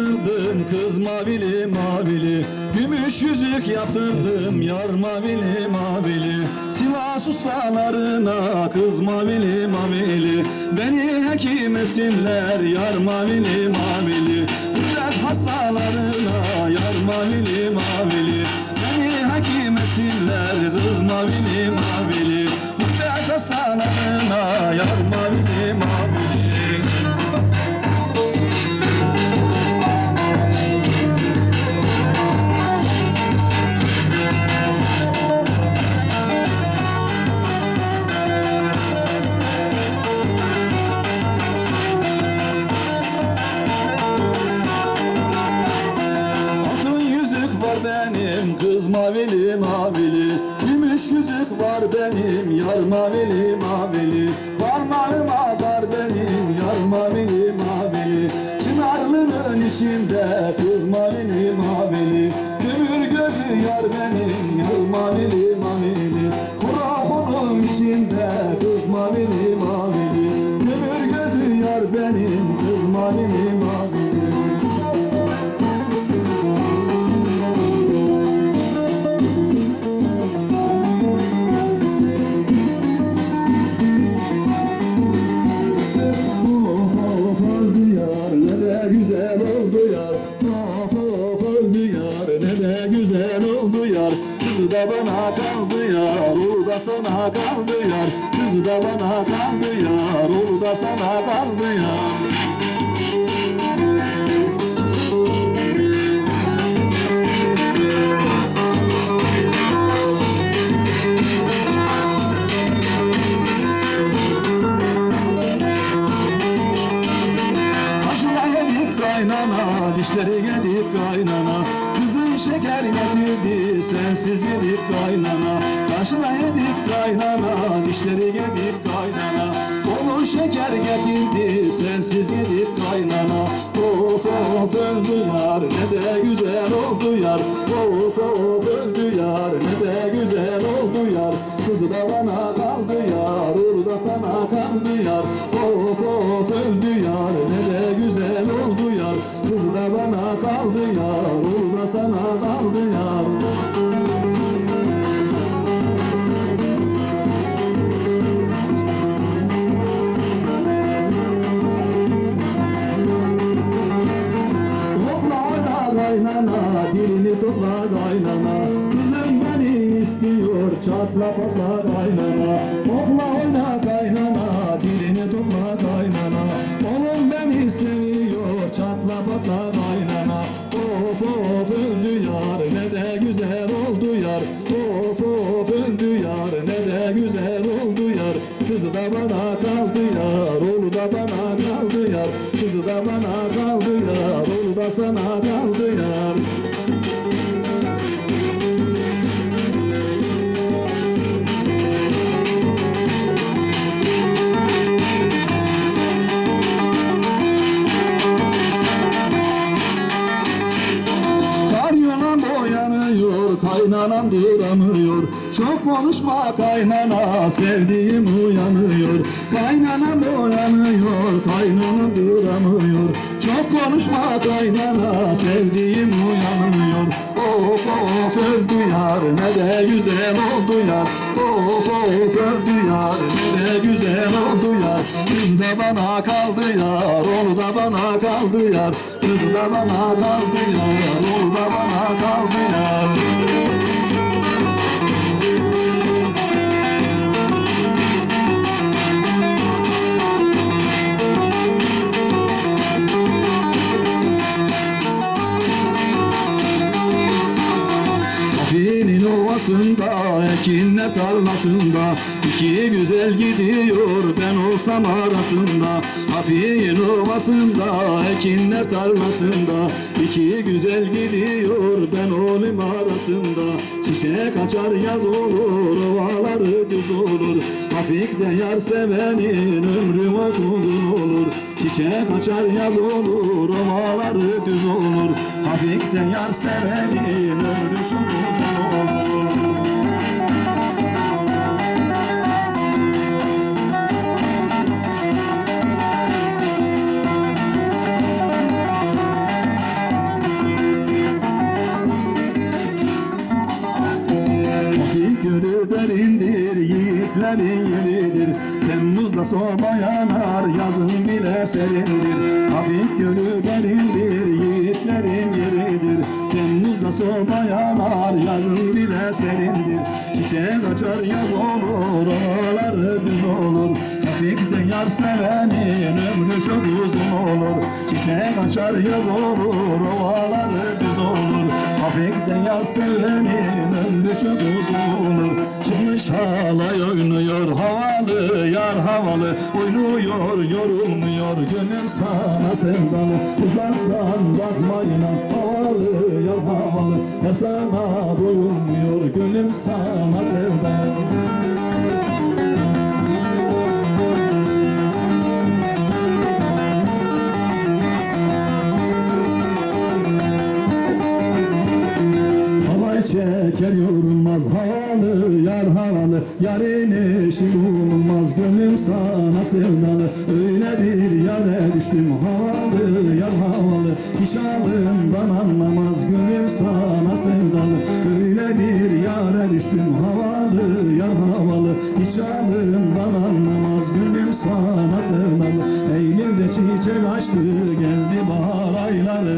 yaptırdım kız mavili mavili. Gümüş yüzük yaptırdım yar mavili mavili. Sivas ustalarına kız mavili mavili. Beni hekim etsinler yar mavili mavili. Kudret hastalarına yar mavili mavili. Beni hekim etsinler kız mavili mavili var benim kız mavili mavili. Gümüş yüzük var benim yar mavili mavili. Parmağıma dar benim yar mavili mavili. Çınarlının içinde kız mavili mavili. Kömür gözlü yar benim yar mavili mavili. Kurakonun içinde kız mavili mavili. Kömür gözlü yar benim kız mavili dişleri yedik kaynana. Onun şeker getirdi, sensiz yedik kaynana. Of of öldü yar, ne de güzel oldu yar. Of of öldü yar, ne de güzel oldu yar. Kızı da bana kaldı yar, uğru da sana kaldı yar. Of of öldü yar, ne de güzel oldu yar. Kızı da bana kaldı yar, uğru da sana kaldı yar çatla patla kaynana. Topla oyna kaynana, dilini topla kaynana. Oğlum beni seviyor, çatla patla kaynana. Of of öldü yar, ne de güzel oldu yar. Of of öldü yar, ne de güzel oldu yar. Kızı da bana kaldı yar, oğlu da bana kaldı yar. Kızı da bana kaldı yar, oğlu da sana Çok konuşma kaynana, sevdiğim uyanıyor. Kaynanam boyanıyor, kaynanam duramıyor. Çok konuşma kaynana, sevdiğim uyanıyor. Of of öldü yar, ne de güzel oldu yar. Of of öldü yar, ne de güzel oldu yar. Kız da bana kaldı yar, onu da bana kaldı yar. Kız da bana kaldı yar, onu da bana kaldı yar iki güzel gidiyor ben olsam arasında Afin ovasında, ekinler tarlasında. İki güzel gidiyor ben olayım arasında. Çiçek açar yaz olur, ovaları düz olur. Hafikte yar sevenin ömrü uzun olur. Çiçek açar yaz olur, ovaları düz olur. Hafikte yar sevenin ömrü çok uzun olur gölü derindir Yiğitlerin yeridir Temmuz'da soba yanar Yazın bile serindir. Hafif gölü derindir Yiğitlerin yeridir Temmuz'da soba yanar Yazın bile serindir. Çiçek açar yaz olur Ovaları düz olur. Trafikte yar sevenin ömrü çok uzun olur. Çiçek açar yaz olur Ovaları düz olur Trafikte yar sevenin ömrü çok uzun Çıkmış halay oynuyor havalı yar havalı. Oynuyor yorulmuyor gönül sana sevdalı. Uzaktan bakmayın havalı yar havalı. Yar sana doyulmuyor gönül sana sevdalı çeker yorulmaz havalı yar havalı Yarın eşi bulunmaz gönlüm sana sevdalı Öyle bir yare düştüm. Havalı yar havalı Hiç alımdan anlamaz. Gönlüm sana sevdalı Öyle bir yare düştüm. Havalı yar havalı Hiç alımdan anlamaz. Gönlüm sana sevdalı Eylül'de çiçek açtı geldi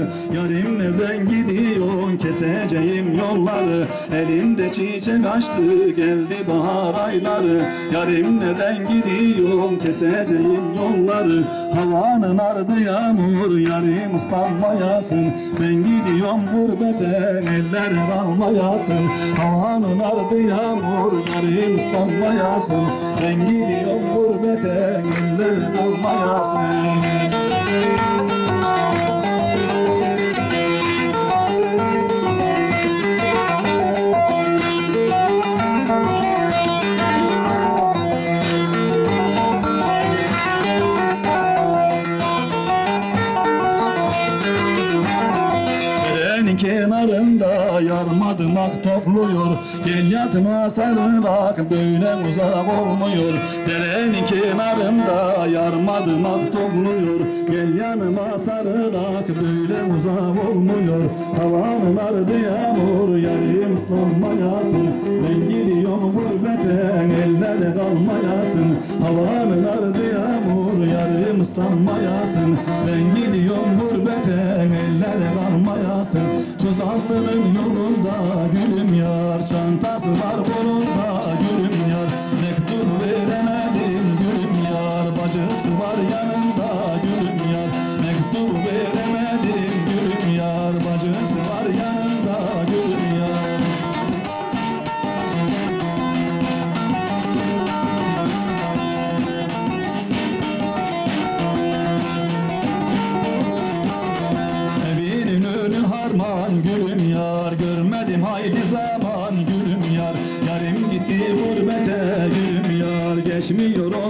ayları Yarim nereden gidiyorsun keseceğim yolları. Elimde çiçek açtı geldi bahar ayları. Yarim nereden gidiyorsun keseceğim yolları. Havanın ardı yağmur yarim ıslanmayasın. Ben gidiyorum gurbete eller almayasın. Havanın ardı yağmur yarim ıslanmayasın. Ben gidiyorum gurbete eller almayasın topluyor. Gel yatıma sarılak böyle uzak olmuyor. Derenin kenarında yarmadımak topluyor. Gel yanıma sarılak böyle uzak olmuyor. Havanın ardı yağmur yarim ıslanmayasın Ben gidiyorum gurbete ellere kalmayasın. Havanın ardı yağmur yarım ıslanmayasın. Ben gidiyorum gurbete ellere kalmayasın. Tuzaklı'nın yolunda var yanında gülüm yar Mektup veremedim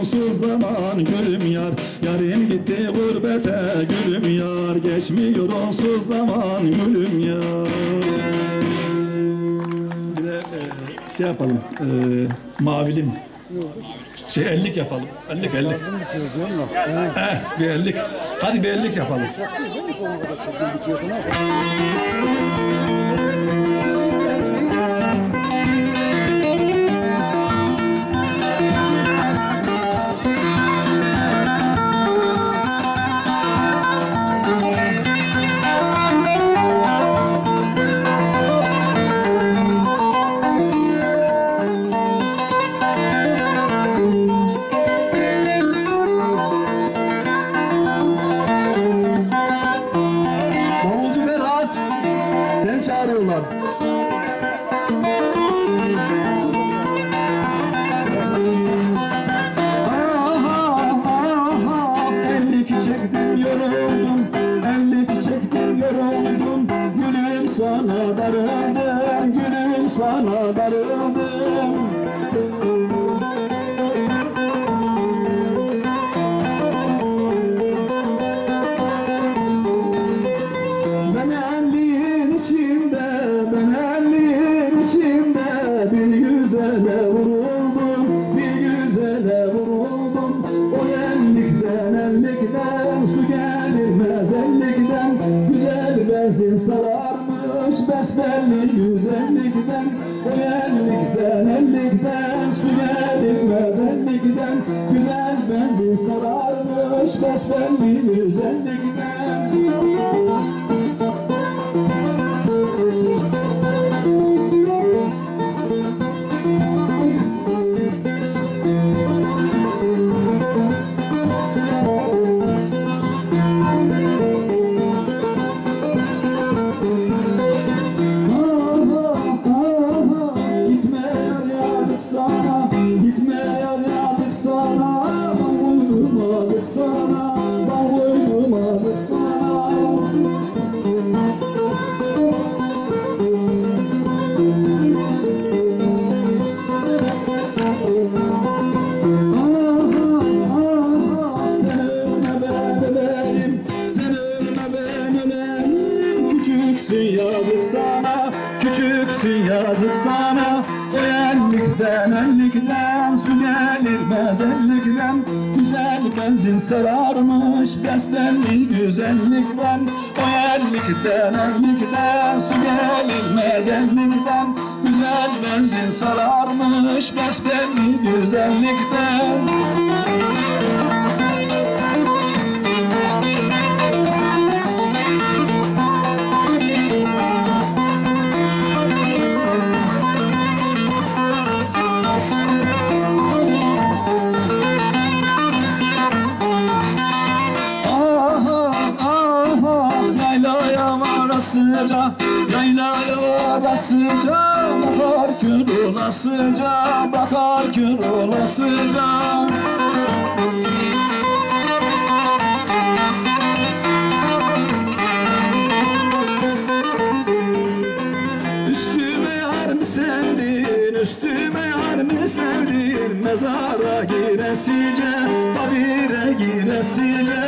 Geçmiyor onsuz zaman gülüm yar Yarım gitti gurbete gülüm yar Geçmiyor onsuz zaman gülüm yar Bir de e, şey yapalım e, Mavilim şey ellik yapalım. Ellik ellik. Eh, bir ellik. Hadi bir ellik yapalım. Sana ellikten ellikten Su gelirmez ellikten Güzel benzin sararmış Besbelli güzellikten yaylaya varasıca Yaylaya varasıca Bakar kör olasıca Bakar kör olasıca Üstüme yar mı sendin, üstüme yar mı sendin? Mezara giresice, kabire giresice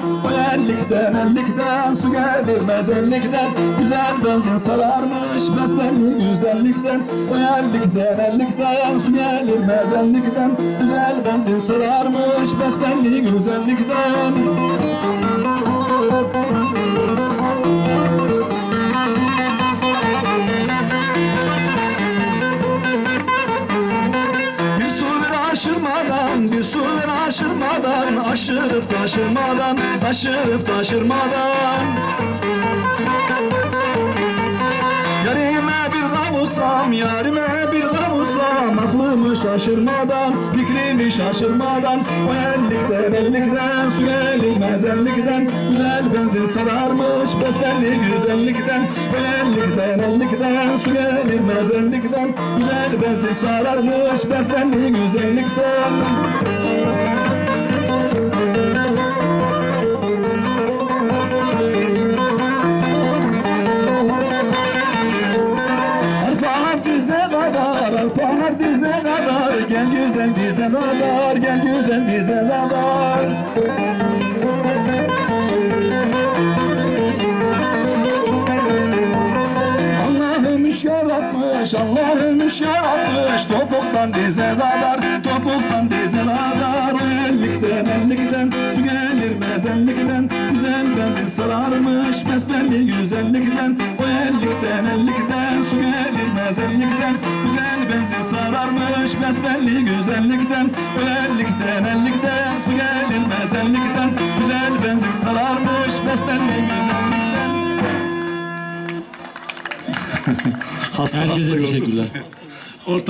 gözünden O ellikten, ellikten, su gelirmez ellikten. Güzel benzin sararmış, besbelli güzellikten. O ellikten, ellikten, su gelirmez ellikten. Güzel benzin sararmış, besbelli güzellikten. Bir ver aşırmadan Aşırıp taşırmadan, aşırıp taşırmadan. Yarime bir kavuşsam, yarime bir kavuşsam Aklımı şaşırmadan, fikrimi şaşırmadan O ellikten ellikten, su gelinmez ellikten Güzel benzin sararmış, besbelli güzellikten O ellikten ellikten, su gelinmez ellikten Güzel benzin sararmış, besbelli güzellikten topuktan dize kadar O ellikten, ellikten, su gelirmez ellikten Güzel benzin sararmış, besbelli güzellikten O ellikten, ellikten, su gelirmez ellikten Güzel benzin sararmış, besbelli güzellikten O ellikten, ellikten, su gelirmez ellikten Güzel benzin sararmış, besbelli güzellikten Herkese teşekkürler. Ortam